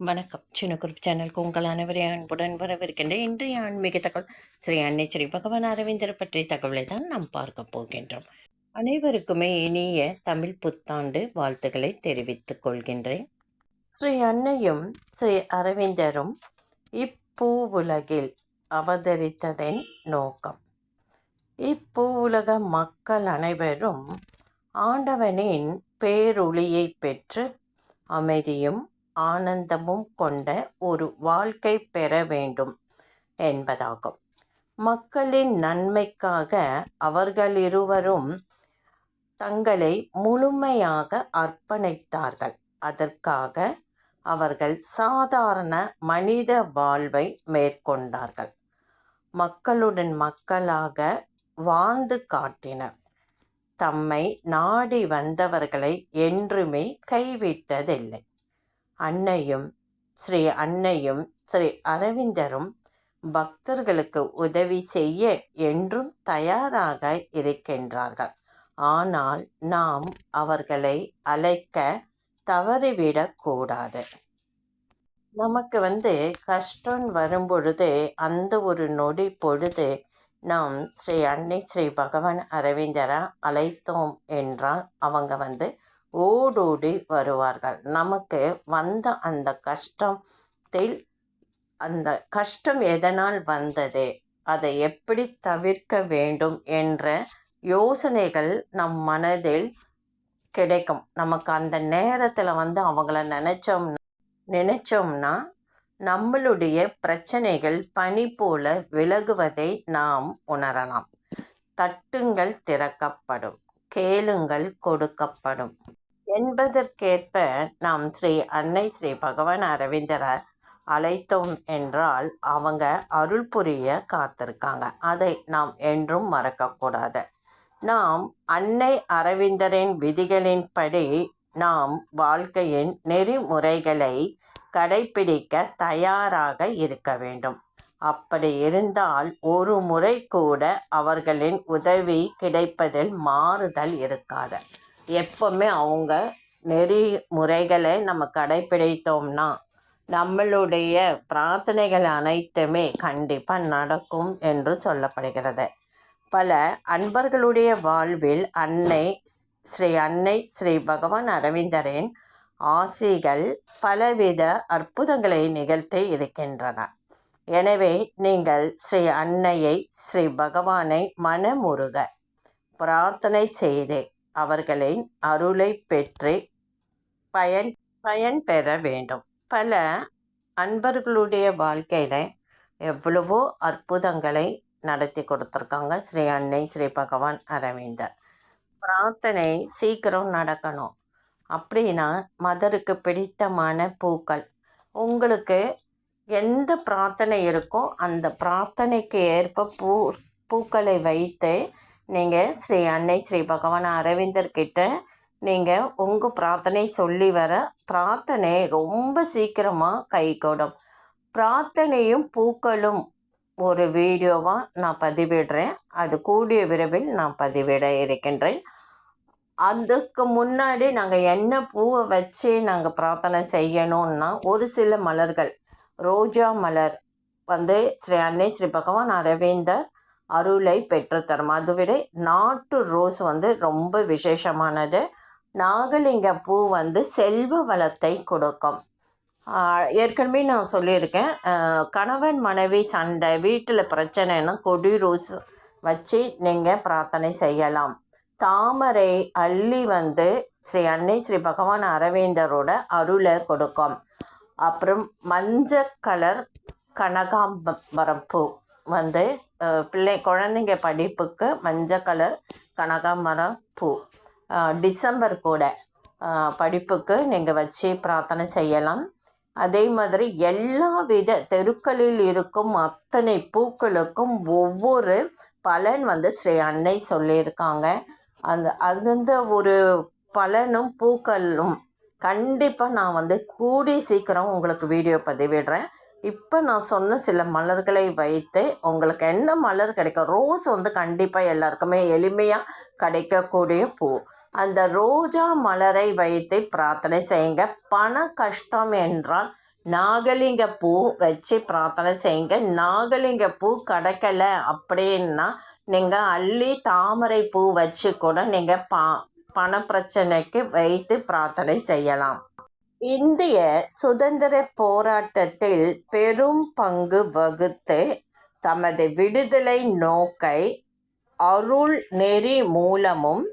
வணக்கம். சின்ன குரூப் சேனலுக்கு உங்கள் அனைவரையும் அன்புடன் வரவிருக்கின்ற இன்றைய ஆன்மீக தகவல். ஸ்ரீ அன்னை ஸ்ரீ பகவான் அரவிந்தர் பற்றிய தகவலை தான் நாம் பார்க்க போகின்றோம். அனைவருக்குமே இனிய தமிழ் புத்தாண்டு வாழ்த்துக்களை தெரிவித்துக் கொள்கின்றேன். ஸ்ரீ அன்னையும் ஸ்ரீ அரவிந்தரும் இப்பூ உலகில் அவதரித்ததன் நோக்கம். இப்பூ உலக மக்கள் அனைவரும் ஆண்டவனின் பேரொளியை பெற்று அமைதியும் ஆனந்தமும் கொண்ட ஒரு வாழ்க்கை பெற வேண்டும் என்பதாகும். மக்களின் நன்மைக்காக அவர்கள் இருவரும் தங்களை முழுமையாக அர்ப்பணித்தார்கள். அதற்காக அவர்கள் சாதாரண மனித வாழ்வை மேற்கொண்டார்கள். மக்களுடன் மக்களாக வாழ்ந்து காட்டினர். தம்மை நாடி வந்தவர்களை என்றுமே கைவிட்டதில்லை. அன்னையும் ஸ்ரீ அன்னையும் ஸ்ரீ அரவிந்தரும் பக்தர்களுக்கு உதவி செய்ய என்றும் தயாராக இருக்கின்றார்கள். ஆனால் நாம் அவர்களை அழைக்க தவறிவிடக்கூடாது நமக்கு வந்து கஷ்டம் வரும்பொழுது அந்த ஒரு நொடி பொழுது நாம் ஸ்ரீ அன்னை ஸ்ரீ பகவான் அரவிந்தரை அழைத்தோம் என்றால் அவங்க வந்து ஓடோடி வருவார்கள். நமக்கு வந்த அந்த கஷ்டத்தில் அந்த கஷ்டம் எதனால் வந்தது? அதை எப்படி தவிர்க்க வேண்டும் என்ற யோசனைகள் நம் மனதில் கிடைக்கும். நமக்கு அந்த நேரத்தில் வந்து அவங்கள நினச்சோம் நினச்சோம்னா நம்மளுடைய பிரச்சனைகள் பனி போல விலகுவதை நாம் உணரலாம். தட்டுங்கள் திறக்கப்படும். கேளுங்கள் கொடுக்கப்படும். என்பதற்கேற்ப நாம் ஸ்ரீ அன்னை ஸ்ரீ பகவான் அரவிந்தரை அழைத்தோம் என்றால் அவங்க அருள் புரிய காத்திருக்காங்க. அதை நாம் என்றும் மறக்கக்கூடாது. நாம் அன்னை அரவிந்தரின் விதிகளின்படி நாம் வாழ்க்கையின் நெறிமுறைகளை கடைபிடிக்க தயாராக இருக்க வேண்டும். அப்படி இருந்தால் ஒரு முறை கூட அவர்களின் உதவி கிடைப்பதில் மாறுதல் இருக்காது. எப்போவுமே அவங்க நெறிமுறைகளை நம்ம கடைப்பிடித்தோம்னா நம்மளுடைய பிரார்த்தனைகள் அனைத்துமே கண்டிப்பாக நடக்கும் என்று சொல்லப்படுகிறது. பல அன்பர்களுடைய வாழ்வில் அன்னை ஸ்ரீ அன்னை ஸ்ரீ பகவான் அரவிந்தரின் ஆசிகள் பலவித அற்புதங்களை நிகழ்த்தி இருக்கின்றன. எனவே நீங்கள் ஸ்ரீ அன்னையை ஸ்ரீ பகவானை மனமுருக பிரார்த்தனை செய்து அவர்களின் அருளை பெற்று பயன் பயன் பெற வேண்டும். பல அன்பர்களுடைய வாழ்க்கையில் எவ்வளவோ அற்புதங்களை நடத்தி கொடுத்துருக்காங்க ஸ்ரீ அன்னை ஸ்ரீ பகவான் அரவிந்தர். பிரார்த்தனை சீக்கிரம் நடக்கணும். அப்படின்னா மதருக்கு பிடித்தமான பூக்கள். உங்களுக்கு எந்த பிரார்த்தனை இருக்கோ அந்த பிரார்த்தனைக்கு ஏற்ப பூ பூக்களை வைத்து நீங்கள் ஸ்ரீ அன்னை ஸ்ரீ பகவான் அரவிந்தர்கிட்ட நீங்கள் உங்கள் பிரார்த்தனை சொல்லி வர பிரார்த்தனை ரொம்ப சீக்கிரமாக கைகூடும் பிரார்த்தனையும் பூக்களும் ஒரு வீடியோவாக நான் பதிவிடுறேன். அது கூடிய விரைவில் நான் பதிவிட இருக்கின்றேன். அதுக்கு முன்னாடி நாங்கள் என்ன பூவை வச்சு நாங்கள் பிரார்த்தனை செய்யணும்னா ஒரு சில மலர்கள். ரோஜா மலர் வந்து ஸ்ரீ அன்னை ஸ்ரீ பகவான் அரவிந்தர் அருளை பெற்றுத்தரும். அதுவிட நாட்டு ரோஸ் வந்து ரொம்ப விசேஷமானது. நாகலிங்க பூ வந்து செல்வ வளத்தை கொடுக்கும். ஏற்கனவே நான் சொல்லியிருக்கேன். கணவன் மனைவி சண்டை வீட்டில் பிரச்சனைன்னா கொடி ரோஸ் வச்சு நீங்கள் பிரார்த்தனை செய்யலாம். தாமரை அள்ளி வந்து ஸ்ரீ அன்னை ஸ்ரீ பகவான் அரவிந்தரோட அருளை கொடுக்கும். அப்புறம் மஞ்சள் கலர் கனகாம்பரம் பூ வந்து பிள்ளை குழந்தைங்க படிப்புக்கு மஞ்சள் கலர் கனகாமரம் பூ. டிசம்பர் கூட படிப்புக்கு நீங்கள் வச்சு பிரார்த்தனை செய்யலாம். அதே மாதிரி எல்லா வித தெருக்களில் இருக்கும் அத்தனை பூக்களுக்கும் ஒவ்வொரு பலன் வந்து ஸ்ரீ அன்னை சொல்லியிருக்காங்க. அந்த அந்த ஒரு பலனும் பூக்களும் கண்டிப்பாக நான் வந்து கூடி சீக்கிரம் உங்களுக்கு வீடியோ பதிவிடுறேன். இப்போ நான் சொன்ன சில மலர்களை வைத்து உங்களுக்கு என்ன மலர் கிடைக்கும்? ரோஸ் வந்து கண்டிப்பாக எல்லாருக்குமே எளிமையாக கிடைக்கக்கூடிய பூ. அந்த ரோஜா மலரை வைத்து பிரார்த்தனை செய்யுங்க. பண கஷ்டம் என்றால் நாகலிங்க பூ வச்சு பிரார்த்தனை செய்யுங்க. நாகலிங்க பூ கிடைக்கல அப்படின்னா நீங்கள் அள்ளி தாமரை பூ வச்சு கூட நீங்கள் பா பண பிரச்சனைக்கு வைத்து பிரார்த்தனை செய்யலாம். இந்திய சுதந்திர போராட்டத்தில் பெரும் பங்கு வகுத்து தமது விடுதலை நோக்கை அருள் நெறி மூலமும்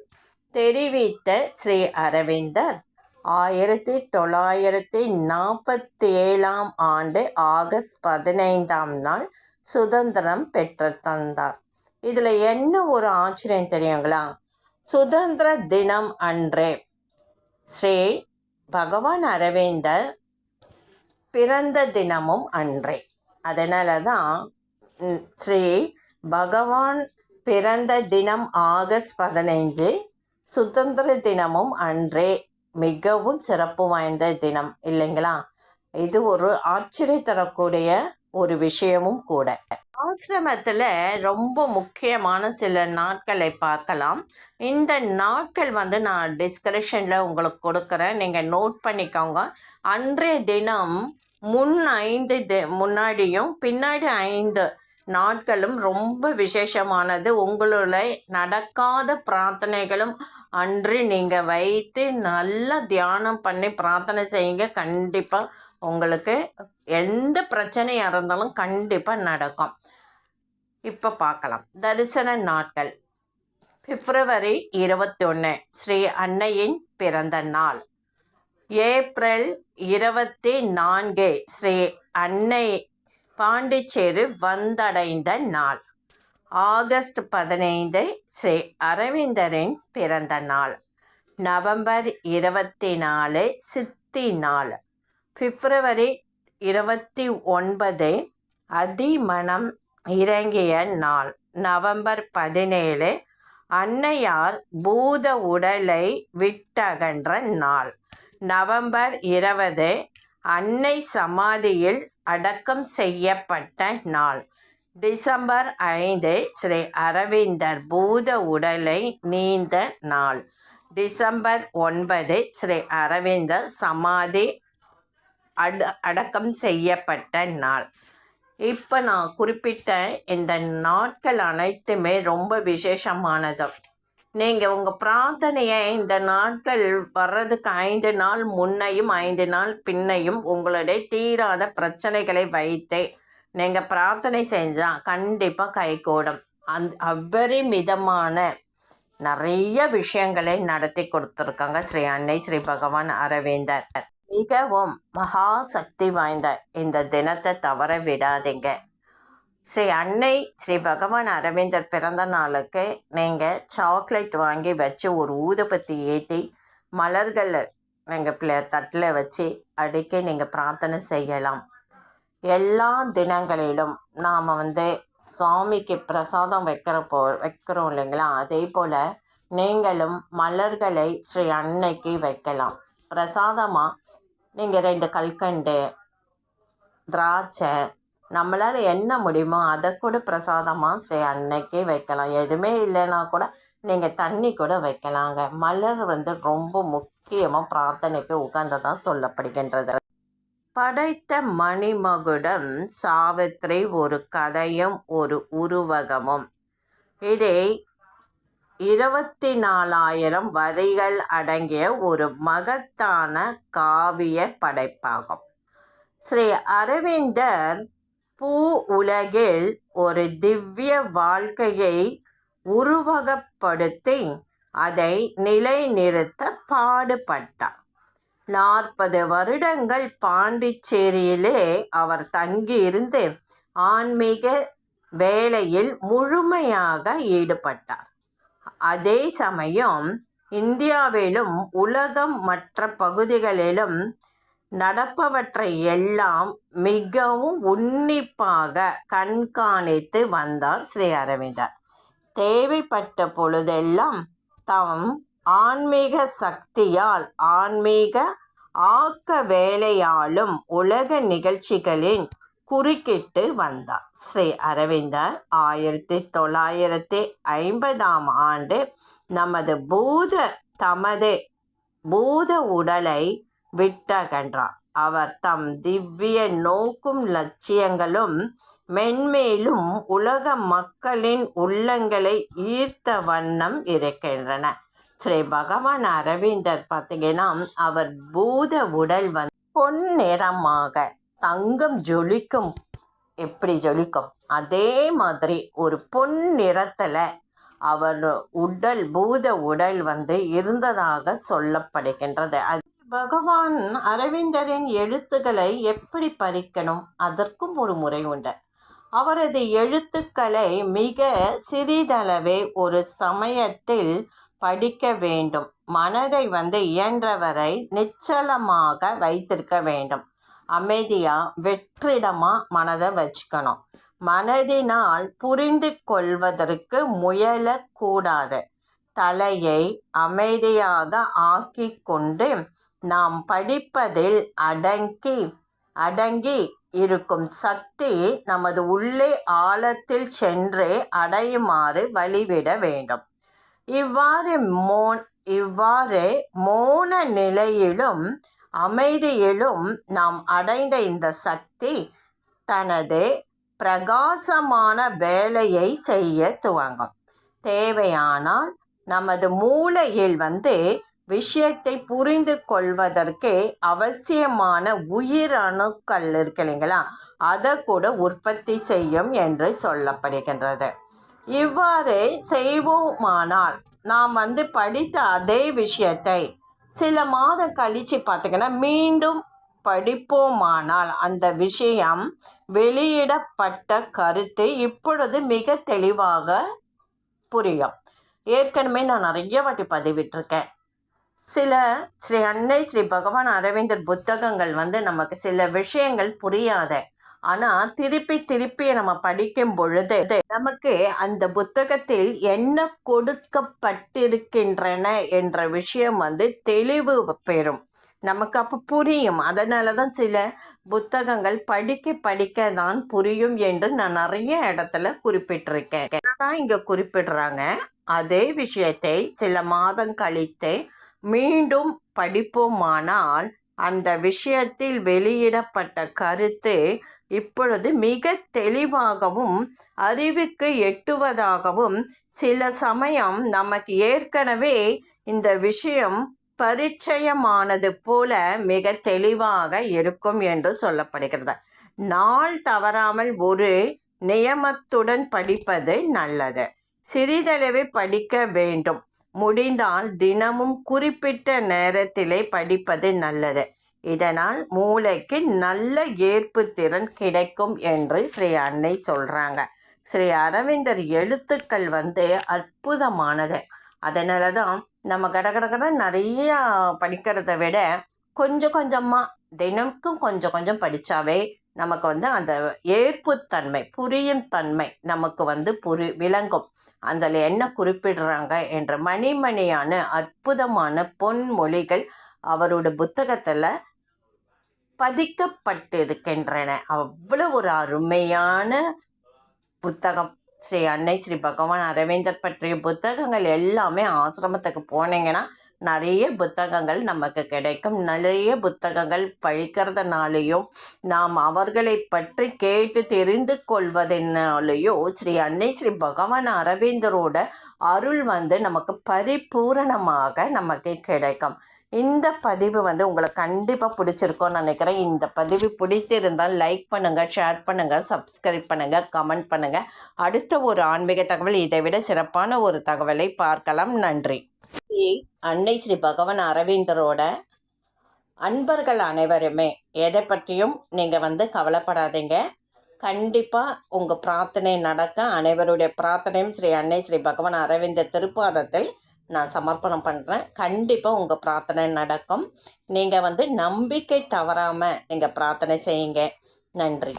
தெரிவித்த ஸ்ரீ அரவிந்தர். ஆயிரத்தி தொள்ளாயிரத்தி நாற்பத்தி ஏழாம் ஆண்டு ஆகஸ்ட் பதினைந்தாம் நாள் சுதந்திரம் பெற்று தந்தார். இதில் என்ன ஒரு ஆச்சரியம் தெரியுங்களா? சுதந்திர தினம் அன்றே ஸ்ரீ பகவான் அரவேந்தர் பிறந்த தினமும் அன்றே. அதனால தான் ஸ்ரீ பகவான் பிறந்த தினம் ஆகஸ்ட் பதினைஞ்சு சுதந்திர தினமும் அன்றே. மிகவும் சிறப்பு வாய்ந்த தினம் இல்லைங்களா? இது ஒரு ஆச்சரிய தரக்கூடிய ஒரு விஷயமும் கூட. ஆசிரமத்தில் ரொம்ப முக்கியமான சில நாட்களை பார்க்கலாம். இந்த நாட்கள் வந்து நான் டிஸ்கிரிப்ஷனில் உங்களுக்கு கொடுக்குறேன். நீங்கள் நோட் பண்ணிக்கோங்க. அன்றைய தினம் முன் ஐந்து தி முன்னாடியும் பின்னாடி ஐந்து நாட்களும் ரொம்ப விசேஷமானது. உங்களுடைய நடக்காத பிரார்த்தனைகளும் அன்று நீங்கள் வைத்து நல்லா தியானம் பண்ணி பிரார்த்தனை செய்யுங்க. கண்டிப்பாக உங்களுக்கு எந்த பிரச்சனையாக இருந்தாலும் கண்டிப்பாக நடக்கும். இப்போ பார்க்கலாம் தரிசன நாட்கள். பிப்ரவரி இருபத்தி ஒன்று ஸ்ரீ அன்னையின் பிறந்த நாள். ஏப்ரல் இருபத்தி நான்கு ஸ்ரீ அன்னை பாண்டிச்சேரி வந்தடைந்த நாள். ஆகஸ்ட் பதினைந்து ஸ்ரீ அரவிந்தரின் பிறந்த நாள். நவம்பர் இருபத்தி நாலு சித்தி நாள். பிப்ரவரி இருபத்தி ஒன்பது அதிமணம் இறங்கிய நாள் நவம்பர் பதினேழு அன்னையார் பூத உடலை விட்டகன்ற நாள். நவம்பர் இருபது அன்னை சமாதியில் அடக்கம் செய்யப்பட்ட நாள். டிசம்பர் ஐந்து ஸ்ரீ அரவிந்தர் பூத உடலை நீந்த நாள். டிசம்பர் ஒன்பது ஸ்ரீ அரவிந்தர் சமாதி அட அடக்கம் செய்யப்பட்ட நாள். இப்போ நான் குறிப்பிட்ட இந்த நாட்கள் அனைத்துமே ரொம்ப விசேஷமானது. நீங்கள் உங்கள் பிரார்த்தனையை இந்த நாட்கள் வர்றதுக்கு ஐந்து நாள் முன்னையும் ஐந்து நாள் பின்னையும் உங்களுடைய தீராத பிரச்சனைகளை வைத்தே நீங்கள் பிரார்த்தனை செஞ்சால் கண்டிப்பாக கைகூடும். அந் அவ்வரிமிதமான நிறைய விஷயங்களை நடத்தி கொடுத்துருக்காங்க ஸ்ரீ அன்னை ஸ்ரீ பகவான் அரவிந்தர். மிகவும் மகா சக்தி வாய்ந்த இந்த தினத்தை தவற விடாதீங்க. ஸ்ரீ அன்னை ஸ்ரீ பகவான் அரவிந்தர் பிறந்த நாளுக்கு நீங்கள் சாக்லேட் வாங்கி வச்சு ஒரு ஊதுபத்தி ஏற்றி மலர்களை நீங்கள் பிள்ளை தட்டில் வச்சு அடுக்கி நீங்கள் பிரார்த்தனை செய்யலாம். எல்லா தினங்களிலும் நாம் வந்து சுவாமிக்கு பிரசாதம் வைக்கிற போ வைக்கிறோம் இல்லைங்களா? அதே போல் நீங்களும் மலர்களை ஸ்ரீ அன்னைக்கு வைக்கலாம். பிரசாதமாக நீங்கள் ரெண்டு கல்கண்டு திராட்சை நம்மளால் என்ன முடியுமோ அதை கூட பிரசாதமாக ஸ்ரீ அன்னைக்கே வைக்கலாம். எதுவுமே இல்லைன்னா கூட நீங்கள் தண்ணி கூட வைக்கலாங்க. மலர் வந்து ரொம்ப முக்கியமாக பிரார்த்தனைக்கு உகந்ததாக சொல்லப்படுகின்றது. படைத்த மணிமகுடம் சாவித்ரி ஒரு கதையும் ஒரு உருவகமும். இதை இருபத்தி நாலாயிரம் வரிகள் அடங்கிய ஒரு மகத்தான காவிய படைப்பாகும். ஸ்ரீ அரவிந்தர் பூ உலகில் ஒரு திவ்ய வாழ்க்கையை உருவகப்படுத்தி அதை நிலைநிறுத்த பாடுபட்டார். நாற்பது வருடங்கள் பாண்டிச்சேரியிலே அவர் தங்கியிருந்து ஆன்மீக வேலையில் முழுமையாக ஈடுபட்டார். அதே சமயம் இந்தியாவிலும் உலகம் மற்ற பகுதிகளிலும் நடப்பவற்றை எல்லாம் மிகவும் உன்னிப்பாக கண்காணித்து வந்தார் ஸ்ரீ அரவிந்தர் தேவைப்பட்ட பொழுதெல்லாம் தம் ஆன்மீக சக்தியால் ஆன்மீக ஆக்க வேலையாலும் உலக நிகழ்ச்சிகளின் குறுக்கிட்டு வந்தார். ஸ்ரீ அரவிந்தர் ஆயிரத்தி தொள்ளாயிரத்தி ஐம்பதாம் ஆண்டு நமது பூத தமது பூத உடலை விட்டகன்றார். அவர் தம் திவ்ய நோக்கும் லட்சியங்களும் மென்மேலும் உலக மக்களின் உள்ளங்களை ஈர்த்த வண்ணம் இருக்கின்றன. ஸ்ரீ பகவான் அரவிந்தர் பார்த்தீங்கன்னா அவர் பூத உடல் வந்து பொன்னிறமாக தங்கம் ஜொலிக்கும். எப்படி ஜொலிக்கும்? அதே மாதிரி ஒரு பொன் நிறத்தில் அவர் உடல் பூத உடல் வந்து இருந்ததாக சொல்லப்படுகின்றது. அது பகவான் அரவிந்தரின் எழுத்துக்களை எப்படி பறிக்கணும் அதற்கும் ஒரு முறை உண்டு. அவரது எழுத்துக்களை மிக சிறிதளவே ஒரு சமயத்தில் படிக்க வேண்டும். மனதை வந்து இயன்றவரை நிச்சலமாக வைத்திருக்க வேண்டும். அமைதியாக வெற்றிடமாக மனதை வச்சுக்கணும். மனதினால் புரிந்து கொள்வதற்கு முயலக்கூடாது. தலையை அமைதியாக ஆக்கி கொண்டு நாம் படிப்பதில் அடங்கி அடங்கி இருக்கும் சக்தி நமது உள்ளே ஆழத்தில் சென்று அடையுமாறு வழிவிட வேண்டும். இவ்வாறு மோ இவ்வாறு மோன நிலையிலும் அமைதியிலும் நாம் அடைந்த இந்த சக்தி தனது பிரகாசமான வேலையை செய்ய துவங்கும். தேவையானால் நமது மூளையில் வந்து விஷயத்தை புரிந்து கொள்வதற்கு அவசியமான உயிரணுக்கள் இருக்கு இல்லைங்களா? அதை கூட உற்பத்தி செய்யும் என்று சொல்லப்படுகின்றது. இவ்வாறு செய்வோமானால் நாம் வந்து படித்த அதே விஷயத்தை சில மாதம் கழித்து பார்த்திங்கன்னா மீண்டும் படிப்போமானால் அந்த விஷயம் வெளியிடப்பட்ட கருத்து இப்பொழுது மிக தெளிவாக புரியும். ஏற்கனவே நான் நிறைய வாட்டி பதிவிட்டிருக்கேன். சில ஸ்ரீ அன்னை ஸ்ரீ பகவான் அரவிந்தர் புத்தகங்கள் வந்து நமக்கு சில விஷயங்கள் புரியாத ஆனால் திருப்பி திருப்பி நம்ம படிக்கும் பொழுது நமக்கு அந்த புத்தகத்தில் என்ன கொடுக்கப்பட்டிருக்கின்றன என்ற விஷயம் வந்து தெளிவு பெறும். நமக்கு அப்போ புரியும். அதனால தான் சில புத்தகங்கள் படிக்க படிக்க தான் புரியும் என்று நான் நிறைய இடத்துல குறிப்பிட்டிருக்கேன். தான் இங்கே குறிப்பிடுறாங்க அதே விஷயத்தை சில மாதம் கழித்து மீண்டும் படிப்போமானால் அந்த விஷயத்தில் வெளியிடப்பட்ட கருத்து இப்பொழுது மிக தெளிவாகவும் அறிவுக்கு எட்டுவதாகவும் சில சமயம் நமக்கு ஏற்கனவே இந்த விஷயம் பரிச்சயமானது போல மிக தெளிவாக இருக்கும் என்று சொல்லப்படுகிறது. நாள் தவறாமல் ஒரு நியமத்துடன் படிப்பது நல்லது. சிறிதளவே படிக்க வேண்டும். முடிந்தால் தினமும் குறிப்பிட்ட நேரத்திலே படிப்பது நல்லது. இதனால் மூளைக்கு நல்ல ஏற்பு திறன் கிடைக்கும் என்று ஸ்ரீ அன்னை சொல்கிறாங்க ஸ்ரீ அரவிந்தர் எழுத்துக்கள் வந்து அற்புதமானது. அதனால தான் நம்ம கடகடகட நிறையா படிக்கிறத விட கொஞ்சம் கொஞ்சமாக தினமுக்கும் கொஞ்சம் கொஞ்சம் படித்தாவே நமக்கு வந்து அந்த ஏற்புத்தன்மை புரியும் தன்மை நமக்கு வந்து புரி விளங்கும். அதில் என்ன குறிப்பிடுறாங்க என்ற மணிமணியான அற்புதமான பொன்மொழிகள் அவரோட புத்தகத்தில் பதிக்கப்பட்டிருக்கின்றன. அவ்வளோ ஒரு அருமையான புத்தகம். ஸ்ரீ அன்னை ஸ்ரீ பகவான் அரவிந்தர் பற்றிய புத்தகங்கள் எல்லாமே ஆசிரமத்துக்கு போனீங்கன்னா நிறைய புத்தகங்கள் நமக்கு கிடைக்கும். நிறைய புத்தகங்கள் படிக்கிறதுனாலையும் நாம் அவர்களை பற்றி கேட்டு தெரிந்து கொள்வதனாலேயோ ஸ்ரீ அன்னை ஸ்ரீ பகவான் அரவிந்தரோட அருள் வந்து நமக்கு பரிபூரணமாக நமக்கு கிடைக்கும். இந்த பதிவு வந்து உங்களுக்கு கண்டிப்பாக பிடிச்சிருக்கோன்னு நினைக்கிறேன். இந்த பதிவு பிடித்திருந்தால் லைக் பண்ணுங்கள் ஷேர் பண்ணுங்கள் சப்ஸ்கிரைப் பண்ணுங்கள் கமெண்ட் பண்ணுங்கள் அடுத்த ஒரு ஆன்மீக தகவல் இதை விட சிறப்பான ஒரு தகவலை பார்க்கலாம். நன்றி. அன்னை ஸ்ரீ பகவான் அரவிந்தரோட அன்பர்கள் அனைவருமே எதை பற்றியும் நீங்கள் வந்து கவலைப்படாதீங்க. கண்டிப்பாக உங்கள் பிரார்த்தனை நடக்க அனைவருடைய பிரார்த்தனையும் ஸ்ரீ அன்னை ஸ்ரீ பகவான் அரவிந்த திருப்பாதத்தில் நான் சமர்ப்பணம் பண்ணுறேன் கண்டிப்பாக உங்கள் பிரார்த்தனை நடக்கும். நீங்கள் வந்து நம்பிக்கை தவறாமல் நீங்கள் பிரார்த்தனை செய்யுங்க. நன்றி.